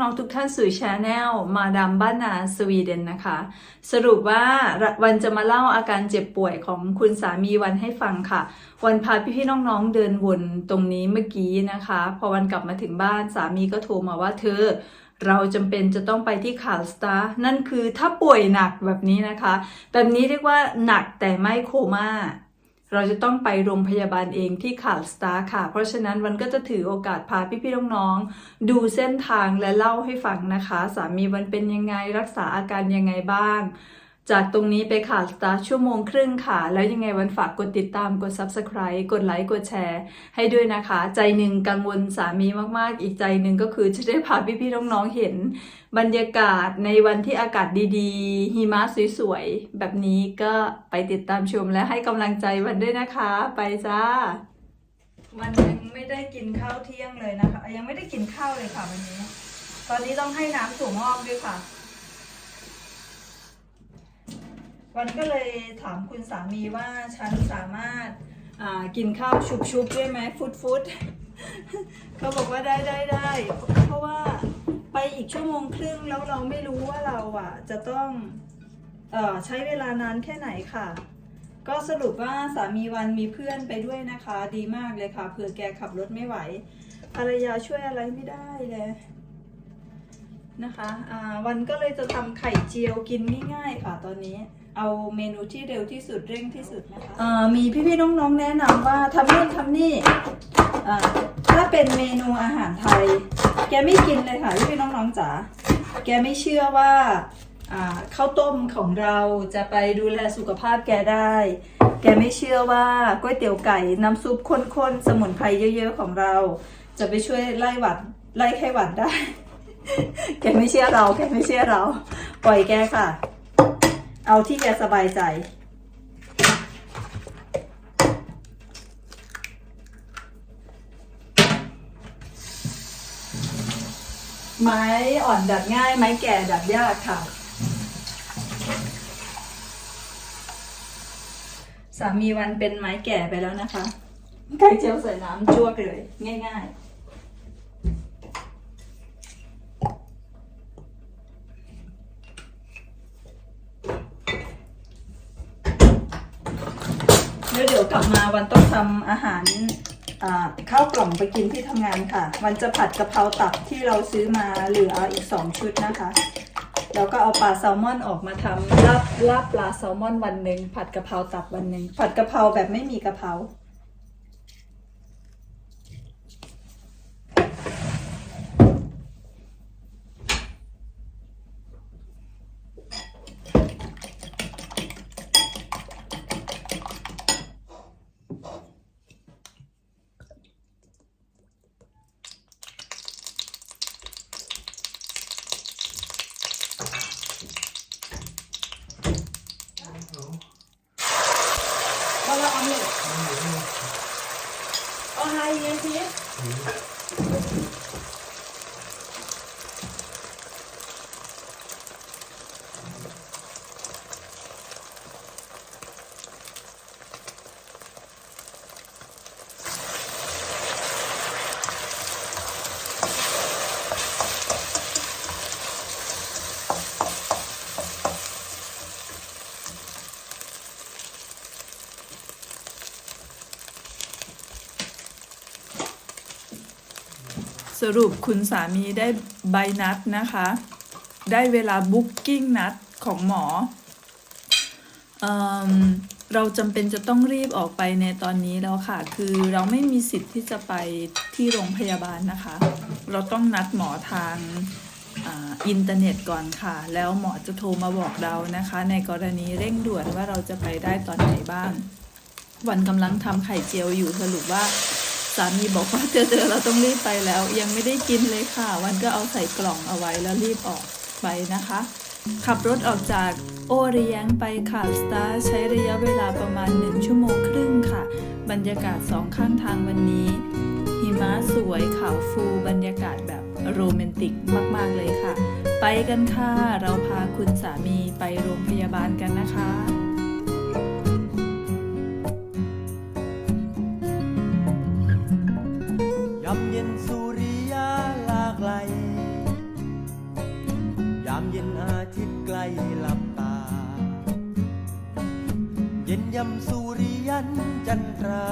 น้องๆทุกท่านสู่ชาแนลมาดามบ้านนาสวีเดนนะคะ สรุปว่าวันจะมาเล่าอาการเจ็บป่วยของคุณสามีวันให้ฟังค่ะ วันพาพี่พี่ๆน้องๆเดินวนตรงนี้เมื่อกี้นะคะ พอวันกลับมาถึงบ้านสามีก็โทรมาว่าเธอเราจำเป็นจะต้องไปที่ข่าวสตาร์นั่นคือถ้าป่วยหนักแบบนี้นะคะ แบบนี้เรียกว่าหนักแต่ไม่โคม่า เราจะต้องไปโรงพยาบาลเองที่ขาดสตาร์ค่ะ เพราะฉะนั้นวันก็จะถือโอกาสพาพี่ๆน้องๆดูเส้นทางและเล่าให้ฟังนะคะ สามีวันเป็นยังไงรักษาอาการยังไงบ้าง จากตรงนี้ไปข่าวสตาร์ชั่วโมงครึ่งค่ะ แล้วยังไงวันฝากกดติดตามกด Subscribe กดไลค์กดแชร์ ให้ด้วยนะคะ ใจหนึ่งกังวลสามีมากๆ อีกใจหนึ่งก็คือจะได้พาพี่ๆน้องๆเห็น บรรยากาศในวันที่อากาศดีๆ หิมะสวยๆ แบบนี้ก็ไปติดตามชมและให้กำลังใจวันด้วยนะคะ ไปจ้ามันยังไม่ได้กินข้าวเที่ยงเลยนะคะ ยังไม่ได้กินข้าวเลยค่ะวันนี้ ตอนนี้ต้องให้น้ำถั่วงอกด้วยค่ะ วันก็เลยถามคุณสามีว่าฉันสามารถกินข้าวชุบๆได้ไหมฟุดฟุดเขาบอกว่าได้ได้ได้เพราะว่าไปอีกชั่วโมงครึ่งแล้วเราไม่รู้ว่าเราอะจะต้องอใช้เวลานานแค่ไหนค่ะ ก็สรุปว่าสามีวันมีเพื่อนไปด้วยนะคะ ดีมากเลยค่ะเผื่อแกขับรถไม่ไหวภรรยาช่วยอะไรไม่ได้เลยนะคะวันก็เลยจะทำไข่เจียวกินง่ายๆค่ะตอนนี้ เอาเมนูที่เร็วที่สุดเร่งที่สุดนะคะอ่ามีพี่ๆน้องๆแนะนำว่าทำนู่นทำนี่อ่าถ้าเป็นเมนูอาหารไทย แกไม่กินเลยค่ะพี่ๆน้องๆจ๋าแกไม่เชื่อว่าอ่าข้าวต้มของเราจะไปดูแลสุขภาพแกได้ แกไม่เชื่อว่าก๋วยเตี๋ยวไก่น้ำซุปข้นๆ สมุนไพรเยอะๆของเรา จะไปช่วยไล่หวัดไล่ไข้หวัดได้ แกไม่เชื่อเรา แกไม่เชื่อเรา ปล่อยแกค่ะ เอาที่แกสบายใจ ไม้อ่อนดัดง่าย ไม้แก่ดัดยากค่ะ สามีวันเป็นไม้แก่ไปแล้วนะคะไก่เจียวใส่น้ำจวกเลย ง่าย ๆแล้วเดี๋ยว กลับมาวันต้องทำอาหารข้าวกล่องไปกินที่ทำงานค่ะ วันจะผัดกะเพราตับที่เราซื้อมาเหลืออีกสองชุดนะคะ แล้วก็เอาปลาแซลมอนออกมาทำลาบลาบปลาแซลมอนวันหนึ่งผัดกะเพราตับวันหนึ่งผัดกะเพราแบบไม่มีกะเพรา สรุปคุณสามีได้ใบนัดนะคะ ได้เวลาบุ๊กกิ้งนัดของหมอเอมเราจำเป็นจะต้องรีบออกไปในตอนนี้แล้วค่ะ คือเราไม่มีสิทธิ์ที่จะไปที่โรงพยาบาลนะคะ เราต้องนัดหมอทางออินเทอร์เน็ตก่อนค่ะ แล้วหมอจะโทรมาบอกเรานะคะ ในกรณีเร่งด่วนว่าเราจะไปได้ตอนไหนบ้าง วันกำลังทำไข่เจียวอยู่สรุปว่า สามีบอกว่าเจอเจอเราต้องรีบไปแล้ว ยังไม่ได้กินเลยค่ะ วันก็เอาใส่กล่องเอาไว้แล้วรีบออกไปนะคะ ขับรถออกจากโอเรียงไปค่ะสตาร์ใช้ระยะเวลาประมาณ 1 ชั่วโมงครึ่งค่ะ บรรยากาศสองข้างทางวันนี้ หิมะสวยขาวฟูบรรยากาศแบบโรแมนติกมาก ๆ เลยค่ะ ไปกันค่ะ เราพาคุณสามีไปโรงพยาบาลกันนะคะำเย็นสุริยาลาไกล ยามเย็นอาทิตย์ใกล้หลับตา เย็นยำสุริยันจันทรา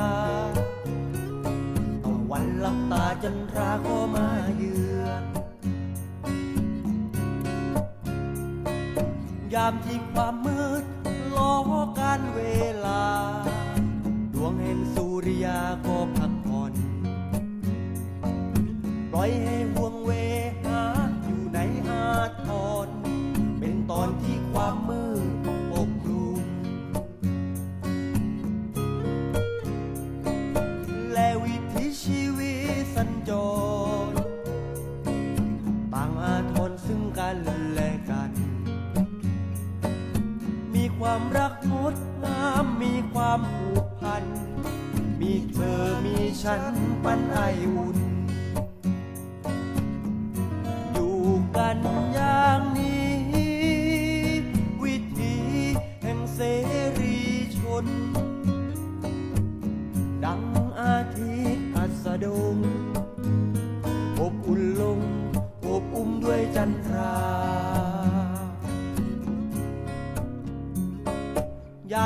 ตะวันหลับตาจันทราก็มาเยือนยามที่ความมืดล้อการเวลา ดวงเห็นสุริยาก็พัก ล่อยให้ห่วงเวหาอยู่ในอาทรเป็นตอนที่ความมืดปกคลุมและวิถีชีวิตสัญจรต่างอาทรซึ่งกันและกัน มีความรักงดงามมีความผูกพัน มีเธอมีฉันปันไออุ่น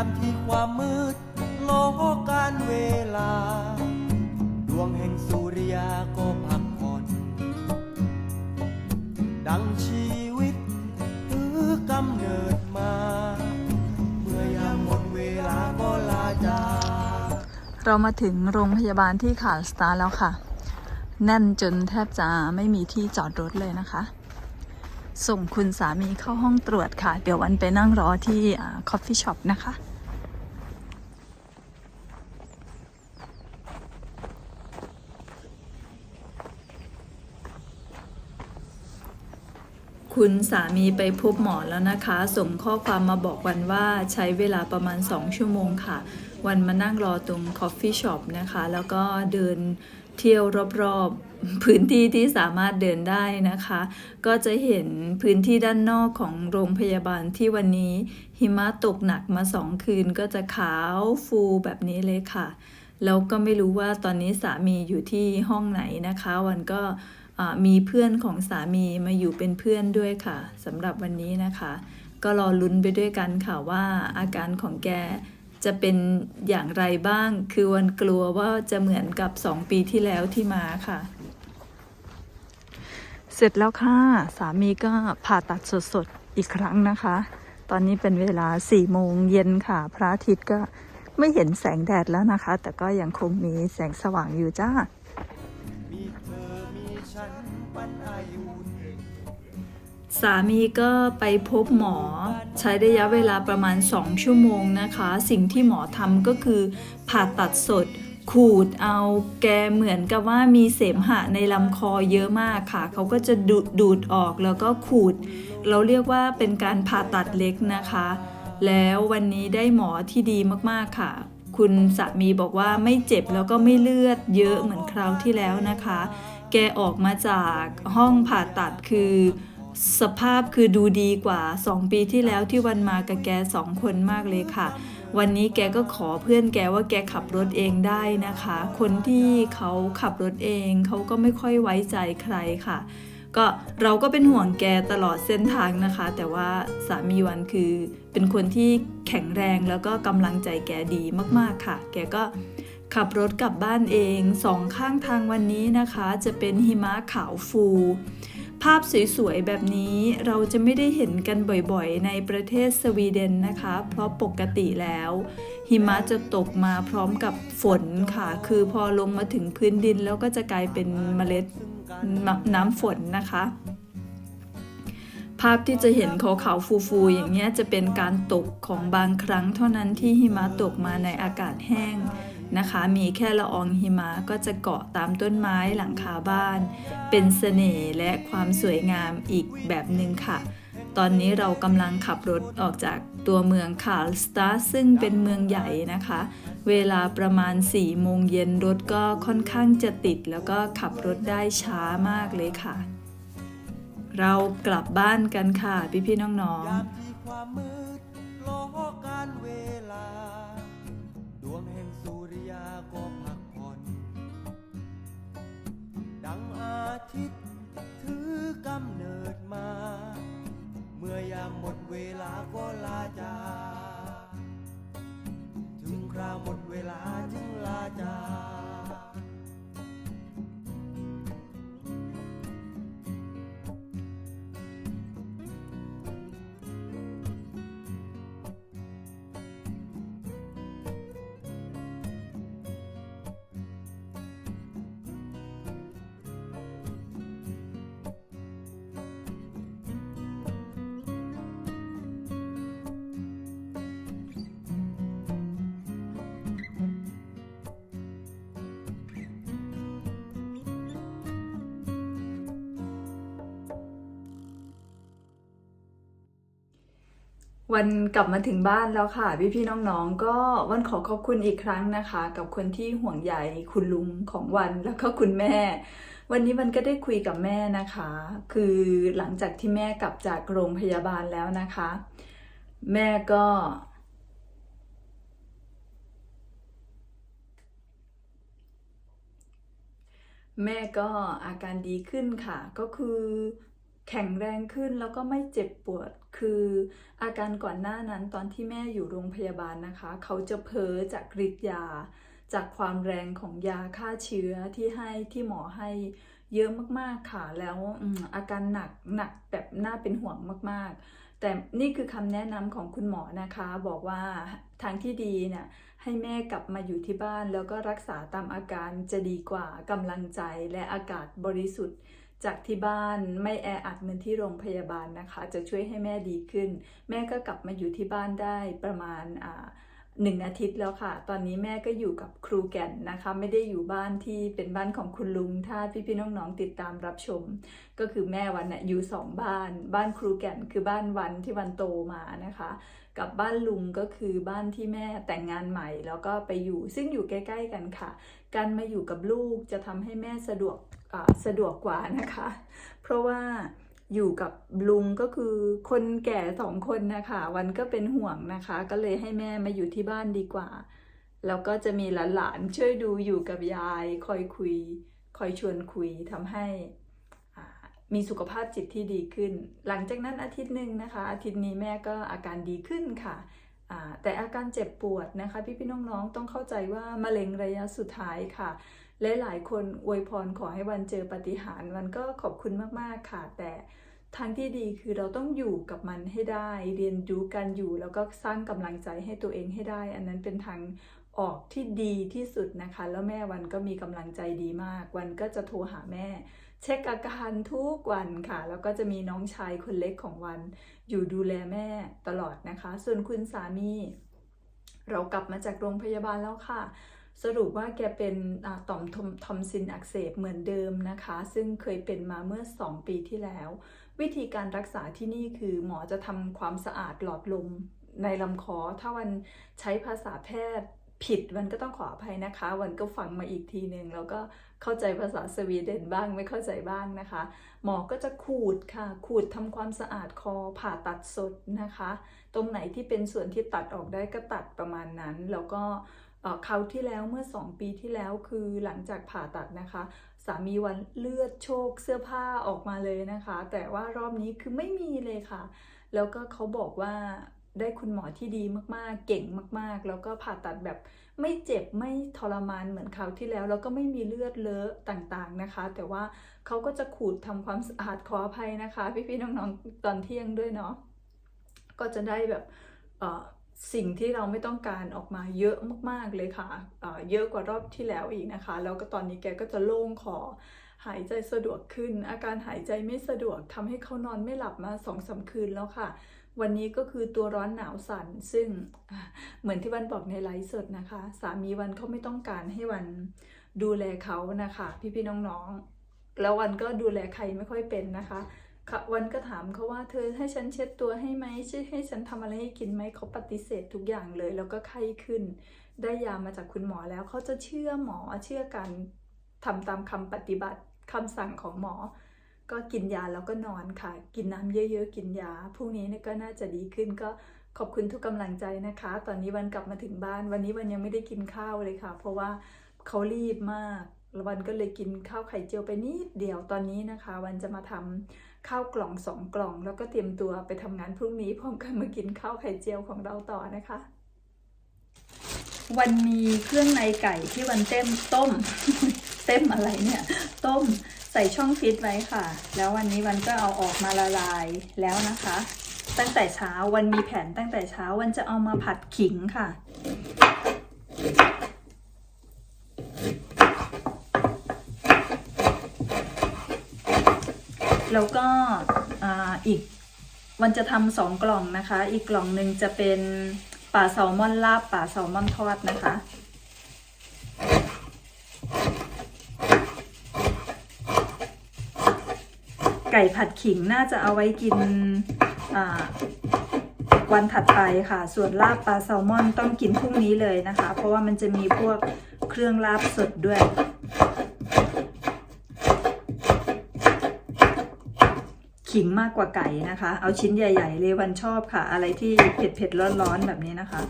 ามที่ความมืดล้อการเวลา ดวงแห่งสุริยาก็พักผ่อน ดังชีวิตคือกำเนิดมา เมื่อยามหมดเวลาก็ลาจากเรามาถึงโรงพยาบาลที่ขาดสตาร์แล้วค่ะ แน่นจนแทบจะไม่มีที่จอดรถเลยนะคะ ส่งคุณสามีเข้าห้องตรวจค่ะ เดี๋ยววันไปนั่งรอที่คอฟฟี่ช็อปนะคะ คุณสามีไปพบหมอแล้วนะคะ ส่งข้อความมาบอกวันว่าใช้เวลาประมาณ 2 ชั่วโมงค่ะ วันมานั่งรอตรงคอฟฟี่ช็อปนะคะ แล้วก็เดินเที่ยวรอบๆพื้นที่ที่สามารถเดินได้นะคะ ก็จะเห็นพื้นที่ด้านนอกของโรงพยาบาลที่วันนี้หิมะตกหนักมาสองคืนก็จะขาวฟูแบบนี้เลยค่ะ แล้วก็ไม่รู้ว่าตอนนี้สามีอยู่ที่ห้องไหนนะคะ วันก็ มีเพื่อนของสามีมาอยู่เป็นเพื่อนด้วยค่ะสำหรับวันนี้นะคะ ก็รอลุ้นไปด้วยกันค่ะว่าอาการของแกจะเป็นอย่างไรบ้าง คือวันกลัวว่าจะเหมือนกับ 2 ปีที่แล้วที่มาค่ะ เสร็จแล้วค่ะ สามีก็ผ่าตัดสดๆ อีกครั้งนะคะ ตอนนี้เป็นเวลา4โมงเย็นค่ะ พระอาทิตย์ก็ไม่เห็นแสงแดดแล้วนะคะ แต่ก็ยังคงมีแสงสว่างอยู่จ้า สามีก็ไปพบหมอ ใช้ระยะเวลาประมาณ 2 ชั่วโมงนะคะ สิ่งที่หมอทำก็คือ ผ่าตัดสด ขูดเอาแกเหมือนกับว่ามีเสมหะในลำคอเยอะมากค่ะ เขาก็จะดูดูดออกแล้วก็ขูด เราเรียกว่าเป็นการผ่าตัดเล็กนะคะ แล้ววันนี้ได้หมอที่ดีมากๆค่ะ คุณสามีบอกว่าไม่เจ็บแล้วก็ไม่เลือดเยอะเหมือนคราวที่แล้วนะคะ แกออกมาจากห้องผ่าตัดคือ สภาพคือดูดีกว่า 2 ปีที่แล้วที่วันมากับแกสองคนมากเลยค่ะ วันนี้แกก็ขอเพื่อนแกว่าแกขับรถเองได้นะคะ คนที่เขาขับรถเองเขาก็ไม่ค่อยไว้ใจใครค่ะ ก็เราก็เป็นห่วงแกตลอดเส้นทางนะคะ แต่ว่าสามีวันคือเป็นคนที่แข็งแรงแล้วก็กำลังใจแกดีมากๆค่ะ แกก็ขับรถกลับบ้านเองสองข้างทางวันนี้นะคะ จะเป็นหิมะขาวฟู ภาพสวยๆ แบบนี้เราจะไม่ได้เห็นกันบ่อยๆ ในประเทศสวีเดนนะคะ เพราะปกติแล้ว หิมะจะตกมาพร้อมกับฝนค่ะ คือพอลงมาถึงพื้นดินแล้วก็จะกลายเป็นเมล็ดน้ำฝนนะคะ ภาพที่จะเห็นขาวๆฟูๆอย่างเงี้ยจะเป็นการตกของบางครั้งเท่านั้นที่หิมะตกมาในอากาศแห้งนะคะ มีแค่ละอองหิมะก็จะเกาะตามต้นไม้หลังคาบ้าน เป็นเสน่ห์และความสวยงามอีกแบบหนึ่งค่ะ ตอนนี้เรากำลังขับรถออกจากตัวเมืองคาลสตาซึ่งเป็นเมืองใหญ่นะคะ เวลาประมาณ4โมงเย็นรถก็ค่อนข้างจะติด แล้วก็ขับรถได้ช้ามากเลยค่ะ เรากลับบ้านกันค่ะ พี่ๆน้องยามที่ความมืดล้องแห่งสุริยาก็พักผ่อนดังอาทิตย์ถือกำเนิดมา เมื่อยามหมดเวลาก็ลาจากถึงคราวหมดเวลา วันกลับมาถึงบ้านแล้วค่ะ พี่พี่น้องๆ ก็วันขอขอบคุณอีกครั้งนะคะ กับคนที่ห่วงใยคุณลุงของวันแล้วก็คุณแม่ วันนี้วันก็ได้คุยกับแม่นะคะ คือหลังจากที่แม่กลับจากโรงพยาบาลแล้วนะคะ แม่ก็ แม่ก็อาการดีขึ้นค่ะ ก็คือ แข็งแรงขึ้นแล้วก็ไม่เจ็บปวด คืออาการก่อนหน้านั้นตอนที่แม่อยู่โรงพยาบาลนะคะ เขาจะเพ้อจากฤทธิ์ยา จากความแรงของยาฆ่าเชื้อที่ให้ที่หมอให้เยอะมากๆค่ะ แล้วอืมอาการหนักหนักแบบน่าเป็นห่วงมากๆ แต่นี่คือคำแนะนำของคุณหมอนะคะ บอกว่าทางที่ดีเนี่ยให้แม่กลับมาอยู่ที่บ้าน แล้วก็รักษาตามอาการจะดีกว่ากำลังใจและอากาศบริสุทธิ์ จากที่บ้านไม่แออัดเหมือนที่โรงพยาบาลนะคะ จะช่วยให้แม่ดีขึ้น แม่ก็กลับมาอยู่ที่บ้านได้ประมาณหนึ่งอาทิตย์แล้วค่ะ ตอนนี้แม่ก็อยู่กับครูแก่นนะคะ ไม่ได้อยู่บ้านที่เป็นบ้านของคุณลุง ถ้าพี่ๆน้องๆติดตามรับชม ก็คือแม่วันน่ะอยู่สองบ้าน บ้านครูแก่นคือบ้านวันที่วันโตมานะคะ กับบ้านลุงก็คือบ้านที่แม่แต่งงานใหม่แล้วก็ไปอยู่ ซึ่งอยู่ใกล้ ๆ กันค่ะ การมาอยู่กับลูกจะทำให้แม่สะดวก สะดวกกว่านะคะ เพราะว่าอยู่กับลุงก็คือคนแก่สองคนนะคะ วันก็เป็นห่วงนะคะ ก็เลยให้แม่มาอยู่ที่บ้านดีกว่า แล้วก็จะมีหลานๆช่วยดูอยู่กับยาย คอยคุย คอยชวนคุยทำให้มีสุขภาพจิตที่ดีขึ้น หลังจากนั้นอาทิตย์หนึ่งนะคะ อาทิตย์นี้แม่ก็อาการดีขึ้นค่ะ แต่อาการเจ็บปวดนะคะ พี่ๆน้องๆต้องเข้าใจว่ามะเร็งระยะสุดท้ายค่ะ และหลายคนอวยพรขอให้วันเจอปาฏิหารย์วันก็ขอบคุณมากๆค่ะ แต่ทางที่ดีคือเราต้องอยู่กับมันให้ได้ เรียนรู้การอยู่แล้วก็สร้างกำลังใจให้ตัวเองให้ได้ อันนั้นเป็นทางออกที่ดีที่สุดนะคะ แล้วแม่วันก็มีกำลังใจดีมาก วันก็จะโทรหาแม่ เช็คอาการทุกวันค่ะ แล้วก็จะมีน้องชายคนเล็กของวัน อยู่ดูแลแม่ตลอดนะคะ ส่วนคุณสามี เรากลับมาจากโรงพยาบาลแล้วค่ะ สรุปว่าแกเป็นต่อมทอมทอมซินอักเสบเหมือนเดิมนะคะ ซึ่งเคยเป็นมาเมื่อ 2 ปีที่แล้ว วิธีการรักษาที่นี่คือหมอจะทำความสะอาดหลอดลมในลำคอ ถ้าวันใช้ภาษาแพทย์ผิดวันก็ต้องขออภัยนะคะ วันก็ฟังมาอีกทีหนึ่งแล้วก็เข้าใจภาษาสวีเดนบ้างไม่เข้าใจบ้างนะคะ หมอก็จะขูดค่ะ ขูดทำความสะอาดคอผ่าตัดสดนะคะ ตรงไหนที่เป็นส่วนที่ตัดออกได้ก็ตัดประมาณนั้น แล้วก็ คราวที่แล้วเมื่อ 2 ปีที่แล้วคือหลังจากผ่าตัดนะคะ สามีวันเลือดโชกเสื้อผ้าออกมาเลยนะคะ แต่ว่ารอบนี้คือไม่มีเลยค่ะ แล้วก็เขาบอกว่าได้คุณหมอที่ดีมากๆ เก่งมากๆ แล้วก็ผ่าตัดแบบไม่เจ็บไม่ทรมานเหมือนคราวที่แล้ว แล้วก็ไม่มีเลือดเลอะต่างๆนะคะ แต่ว่าเขาก็จะขูดทำความสะอาดขออภัยนะคะ พี่ๆน้องๆตอนเที่ยงด้วยเนาะก็จะได้แบบ สิ่งที่เราไม่ต้องการออกมาเยอะมากๆเลยค่ะเเยอะกว่ารอบที่แล้วอีกนะคะ แล้วก็ตอนนี้แกก็จะโล่งคอหายใจสะดวกขึ้น อาการหายใจไม่สะดวกทำให้เขานอนไม่หลับมาสองสามคืนแล้วค่ะ วันนี้ก็คือตัวร้อนหนาวสั่นซึ่งเหมือนที่วันบอกในไลฟ์สดนะคะ สามีวันเขาไม่ต้องการให้วันดูแลเขานะคะ พี่ๆน้องๆ แล้ววันก็ดูแลใครไม่ค่อยเป็นนะคะ วันก็ถามเขาว่าเธอให้ฉันเช็ดตัวให้ไหมช่วยให้ฉันทำอะไรให้กินไหมเขาปฏิเสธทุกอย่างเลย แล้วก็ไข้ขึ้น ได้ยามาจากคุณหมอแล้วเขาจะเชื่อหมอเชื่อการทำตามคำปฏิบัติคำสั่งของหมอ ก็กินยาแล้วก็นอนค่ะ กินน้ำเยอะๆ กินยาพรุ่งนี้เนี่ยก็น่าจะดีขึ้นก็ขอบคุณทุกกำลังใจนะคะ ตอนนี้วันกลับมาถึงบ้าน วันนี้วันยังไม่ได้กินข้าวเลยค่ะ เพราะว่าเขารีบมากแล้ววันก็เลยกินข้าวไข่เจียวไปนิดเดียวตอนนี้นะคะ วันจะมาทำ ข้าวกล่องสองกล่อง แล้วก็เตรียมตัวไปทำงานพรุ่งนี้พร้อมกันมากินข้าวไข่เจียวของเราต่อนะคะ วันมีเครื่องในไก่ที่วันเต็มต้ม เต็มอะไรเนี่ย ต้มใส่ช่องฟิตไว้ค่ะ แล้ววันนี้วันก็เอาออกมาละลายแล้วนะคะ ตั้งแต่เช้าวันมีแผนตั้งแต่เช้าวันจะเอามาผัดขิงค่ะ แล้วก็อ,อีกวันจะทำสองกล่องนะคะ อีกกล่องหนึ่งจะเป็นป่าแซลมอนลาบป่าแซลมอนทอดนะคะ ไก่ผัดขิงน่าจะเอาไว้กินวันถัดไปค่ะ ส่วนลาบปลาแซลมอนต้องกินพรุ่งนี้เลยนะคะ เพราะว่ามันจะมีพวกเครื่องลาบสดด้วย ขิงมากกว่าไก่นะคะ เอาชิ้นใหญ่ ๆ เลยวันชอบค่ะ อะไรที่เผ็ดๆร้อนๆแบบนี้นะคะ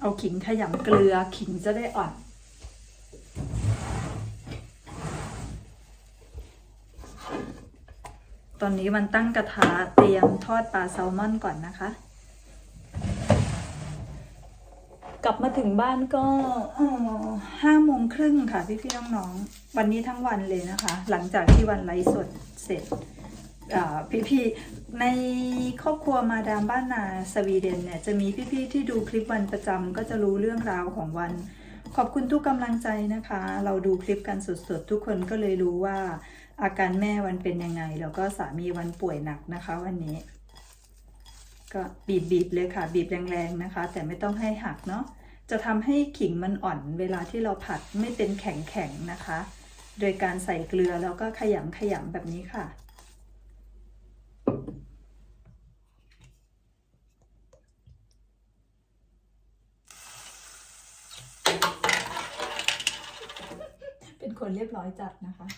เอาขิงขยำเกลือขิงจะได้อ่อน ตอนนี้มันตั้งกระทะเตรียมทอดปลาแซลมอนก่อนนะคะ กลับมาถึงบ้านก็ห้าโมงครึ่งค่ะพี่พี่ๆน้องๆวันนี้ทั้งวันเลยนะคะ หลังจากที่วันไลฟ์สดเสร็จพี่พี่ๆในครอบครัวมาดามบ้านนาสวีเดนเนี่ยจะมีพี่ๆที่ดูคลิปวันประจำก็จะรู้เรื่องราวของวัน ขอบคุณทุกกำลังใจนะคะ เราดูคลิปกันสดๆ ทุกคนก็เลยรู้ว่า อาการแม่วันเป็นยังไง แล้วก็สามีวันป่วยหนักนะคะ วันนี้ ก็บีบบีบๆเลยค่ะ บีบแรงๆนะคะ แต่ไม่ต้องให้หักเนาะจะทำให้ขิงมันอ่อนเวลาที่เราผัดไม่เป็นแข็งๆนะคะ โดยการใส่เกลือแล้วก็ขยำขยำแบบนี้ค่ะเป็นคนเรียบร้อยจัดนะคะ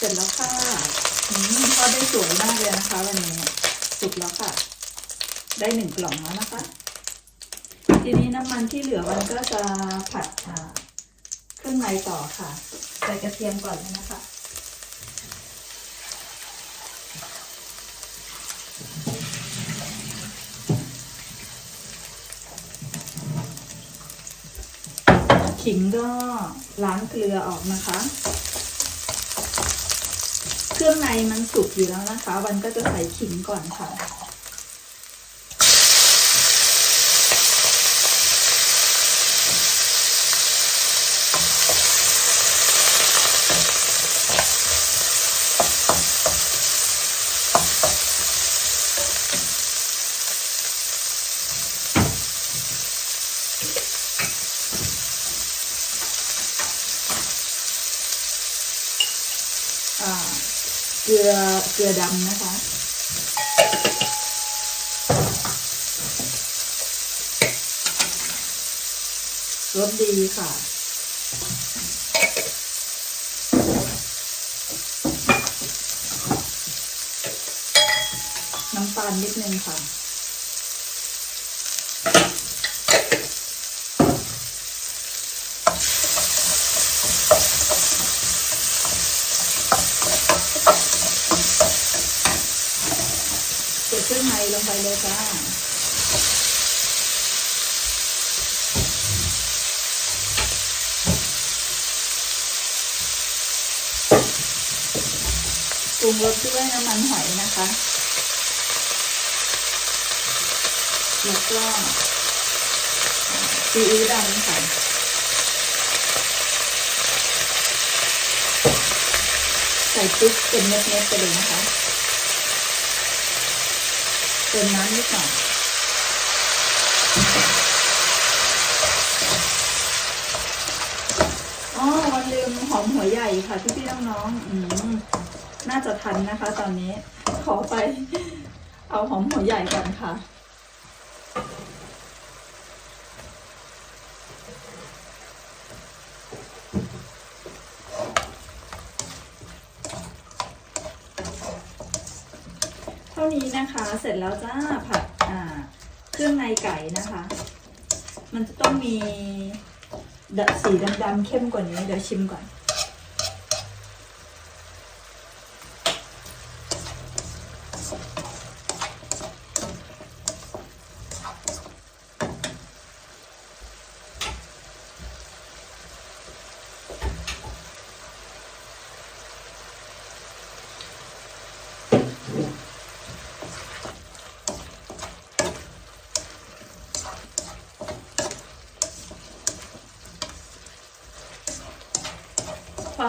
เสร็จแล้วค่ะอืมทอดได้สวยมากเลยนะคะ วันนี้ สุกแล้วค่ะ ได้หนึ่ง กล่องแล้วนะคะ ทีนี้น้ำมันที่เหลือวันก็จะผัดเครื่องในต่อค่ะ ใส่กระเทียมก่อนนะคะขิงก็ล้างเกลือออกนะคะ เครื่องในมันสุกอยู่แล้วนะคะ วันก็จะใส่ขิงก่อนค่ะ ลือเกลือดำนะคะ รสดีค่ะน้ำตาลนิดนึงค่ะ เก็บเครื่องในลงไปเลย จ้าปรุงรสด้วยน้ำมันหอยนะคะแล้วก็ซีอิ๊วดำค่ะใส่พริกเป็นเม็ดๆไปเลยนะคะ เติมน้ำนิดหน่อยอ๋อวันลืมหอมหัวใหญ่ค่ะพี่พี่น้องๆอืมน่าจะทันนะคะ ตอนนี้ ขอไป เอาหอมหัวใหญ่ก่อนค่ะ เท่านี้นะคะ เสร็จแล้วจ้าผัดอ่าเครื่องในไก่นะคะ มันจะต้องมีดสีดำๆเข้มกว่านี้เดี๋ยวชิมก่อน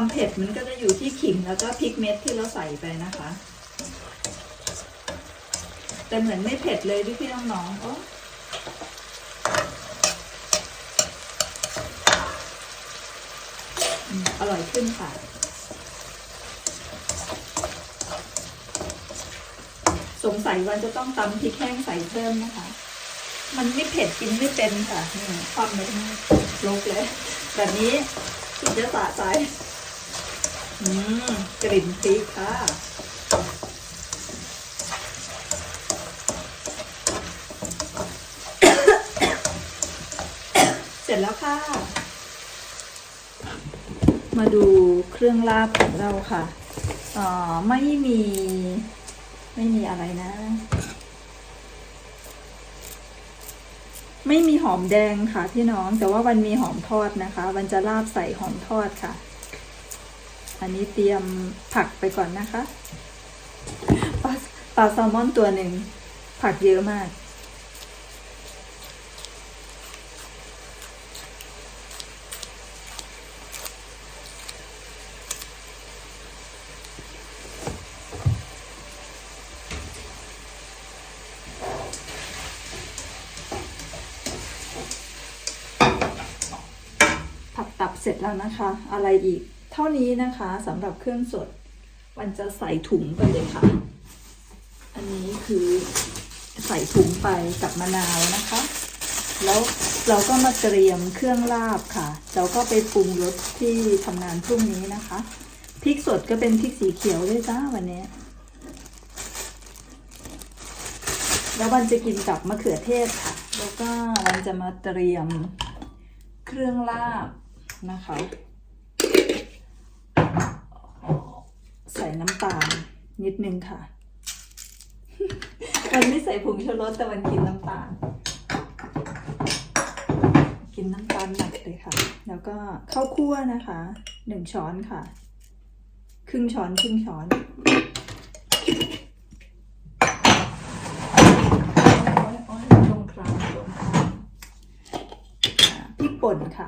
ความเผ็ดมันก็จะอยู่ที่ขิงแล้วก็พริกเม็ดที่เราใส่ไปนะคะ แต่เหมือนไม่เผ็ดเลยพี่พี่น้องๆโอ้อืมอร่อยขึ้นค่ะสงสัยวันจะต้องตำพริกแห้งใส่เพิ่มนะคะ มันไม่เผ็ดกินไม่เป็นค่ะนี่ความไม่ลกเลย แบบนี้ถึงจะสะใจ อืมกลิ่นพริกค่ะเสร็จแล้วค่ะ มาดูเครื่องลาบของเราค่ะอ่อไม่มี ไม่มีอะไรนะ ไม่มีหอมแดงค่ะพี่น้อง แต่ว่าวันมีหอมทอดนะคะ วันจะลาบใส่หอมทอดค่ะ อันนี้เตรียมผักไปก่อนนะคะปลาปลาแซลมอนตัวหนึ่ง ผักเยอะมาก ผัดตับเสร็จแล้วนะคะ อะไรอีก ท่านี้นะคะสำหรับเครื่องสดวันจะใส่ถุงไปเลยค่ะ อันนี้คือใส่ถุงไปกับมะนาวนะคะ แล้วเราก็มาเตรียมเครื่องลาบค่ะ เราก็ไปปรุงรสที่ทำงานพรุ่งนี้นะคะ พริกสดก็เป็นพริกสีเขียวด้วยจ้าวันนี้ แล้ววันจะกินกับมะเขือเทศค่ะ แล้วก็วันจะมาเตรียมเครื่องลาบนะคะ ใส่น้ำตาล นิดนึงค่ะวันไม่ใส่ผงชูรสแต่วันกินน้ำตาล กินน้ำตาลหนักเลยค่ะ แล้วก็ข้าวคั่วนะคะหนึ่งช้อนค่ะ ครึ่งช้อนครึ่งช้อนอ๊ยโอ๊ยลงครามลงครามพริกป่นค่ะ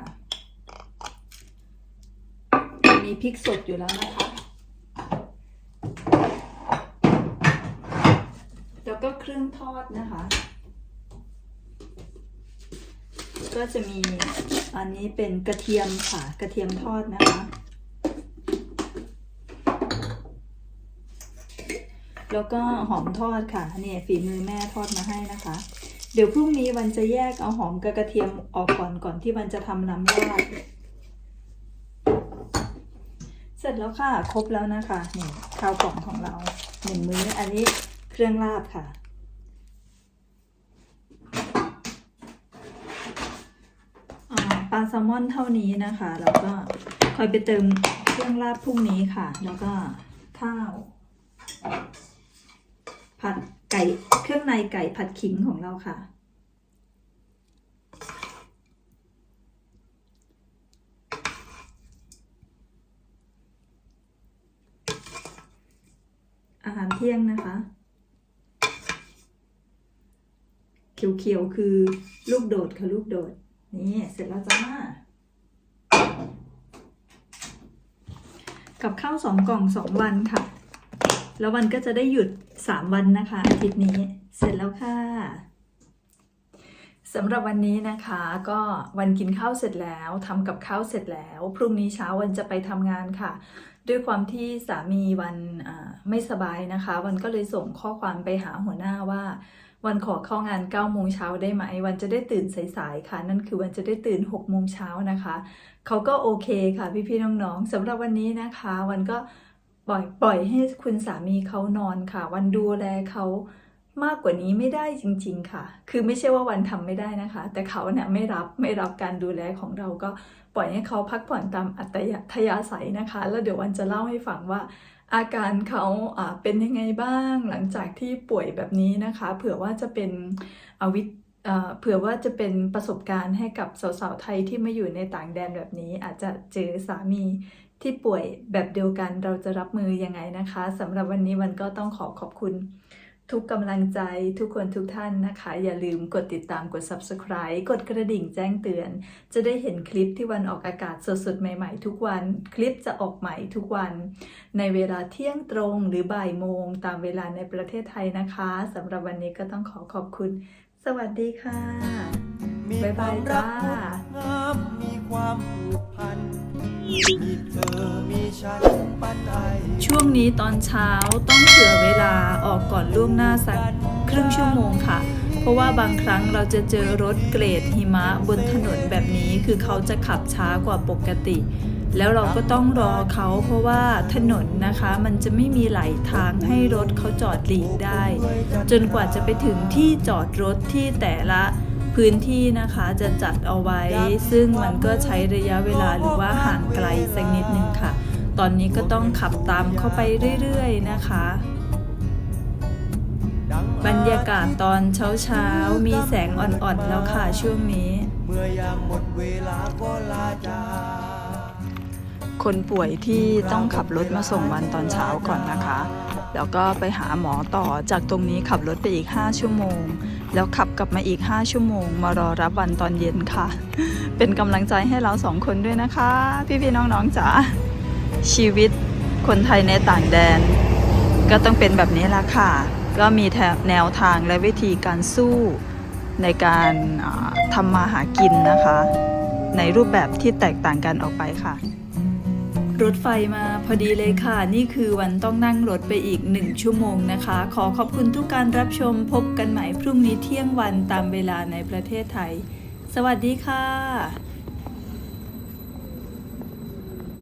มีพริกสดอยู่แล้วนะคะ แล้ว ก็เครื่องทอดนะคะ ก็จะมีอันนี้เป็นกระเทียมค่ะกระเทียมทอดนะคะ แล้วก็หอมทอดค่ะเนี่ยฝีมือแม่ทอดมาให้นะคะ เดี๋ยวพรุ่งนี้วันจะแยกเอาหอมกับกระเทียมออกก่อนก่อนที่วันจะทำน้ำราดเสร็จแล้วค่ะ ครบแล้วนะคะนี่ข้าวกล่องของเราหนึ่งมื้ออันนี้ เครื่องลาบค่ะอ่าปลาแซลมอนเท่านี้นะคะ แล้วก็คอยไปเติมเครื่องลาบพรุ่งนี้ค่ะ แล้วก็ข้าว ผัดไก่เครื่องในไก่ผัดขิงของเราค่ะอาหารเที่ยงนะคะ เขียวๆ คือลูกโดดค่ะลูกโดด นี่เสร็จแล้วจ้า กับข้าวสองกล่องสองวันค่ะ แล้ววันก็จะได้หยุดสามวันนะคะ อาทิตย์นี้เสร็จแล้วค่ะสำหรับวันนี้นะคะก็วันกินข้าวเสร็จแล้วทำกับข้าวเสร็จแล้ว พรุ่งนี้เช้าวันจะไปทำงานค่ะ ด้วยความที่สามีวันไม่สบายนะคะ วันก็เลยส่งข้อความไปหาหัวหน้าว่า วันขอเข้างาน9โมงเช้าได้ไหม วันจะได้ตื่นสายๆค่ะ นั่นคือวันจะได้ตื่น6โมงเช้านะคะ เขาก็โอเคค่ะพี่ๆน้องๆสำหรับวันนี้นะคะ วันก็ปล่อยปล่อยให้คุณสามีเขานอนค่ะ วันดูแลเขามากกว่านี้ไม่ได้จริง ๆ ค่ะ คือไม่ใช่ว่าวันทำไม่ได้นะคะ แต่เขาเนี่ยไม่รับไม่รับการดูแลของเราก็ปล่อยให้เขาพักผ่อนตามอัตยาศัยนะคะ แล้วเดี๋ยววันจะเล่าให้ฟังว่า อาการเขาเป็นยังไงบ้างหลังจากที่ป่วยแบบนี้นะคะ เผื่อว่าจะเป็นอาวิทเผื่อว่าจะเป็นประสบการณ์ให้กับสาวๆไทยที่มาอยู่ในต่างแดนแบบนี้ อาจจะเจอสามีที่ป่วยแบบเดียวกันเราจะรับมือยังไงนะคะสำหรับวันนี้วันก็ต้องขอขอบคุณ ทุกกำลังใจทุกคนทุกท่านนะคะ อย่าลืมกดติดตามกด subscribe กดกระดิ่งแจ้งเตือน จะได้เห็นคลิปที่วันออกอากาศสดๆ ใหม่ๆ ทุกวัน คลิปจะออกใหม่ทุกวัน ในเวลาเที่ยงตรงหรือบ่ายโมง ตามเวลาในประเทศไทยนะคะสำหรับวันนี้ก็ต้องขอขอบคุณ สวัสดีค่ะ บ๊ายบายมรักจ้างดงามมีความผูกพัน ช่วงนี้ตอนเช้าต้องเผื่อเวลาออกก่อนล่วงหน้าสักครึ่งชั่วโมงค่ะ เพราะว่าบางครั้งเราจะเจอรถเกรดหิมะบนถนนแบบนี้คือเขาจะขับช้ากว่าปกติ แล้วเราก็ต้องรอเขาเพราะว่าถนนนะคะ มันจะไม่มีไหลทางให้รถเขาจอดหลีกได้ จนกว่าจะไปถึงที่จอดรถที่แต่ละ พื้นที่นะคะจะจัดเอาไว้ ซึ่งมันก็ใช้ระยะเวลาหรือว่าห่างไกลสักนิดนึงค่ะ ตอนนี้ก็ต้องขับตามเข้าไปเรื่อยๆนะคะ บรรยากาศตอนเช้าๆ มีแสงอ่อนๆแล้วค่ะช่วงนี้ เมื่อยามหมดเวลาก็ลาจาคนป่วยที่ต้องขับรถมาส่งวันตอนเช้าก่อนนะคะ แล้วก็ไปหาหมอต่อจากตรงนี้ขับรถไปอีก 5 ชั่วโมง แล้วขับกลับมาอีก 5 ชั่วโมง มารอรับวันตอนเย็นค่ะ เป็นกำลังใจให้เราสองคนด้วยนะคะ พี่ๆน้องๆจ๋าชีวิตคนไทยในต่างแดน ก็ต้องเป็นแบบนี้ละค่ะ ก็มีแนวทางและวิธีการสู้ในการทำมาหากินนะคะ ในรูปแบบที่แตกต่างกันออกไปค่ะ รถไฟมาพอดีเลยค่ะ นี่คือวันต้องนั่งรถไปอีกหนึ่งชั่วโมงนะคะ ขอขอบคุณทุกการรับชมพบกันใหม่พรุ่งนี้เที่ยงวันตามเวลาในประเทศไทย สวัสดีค่ะ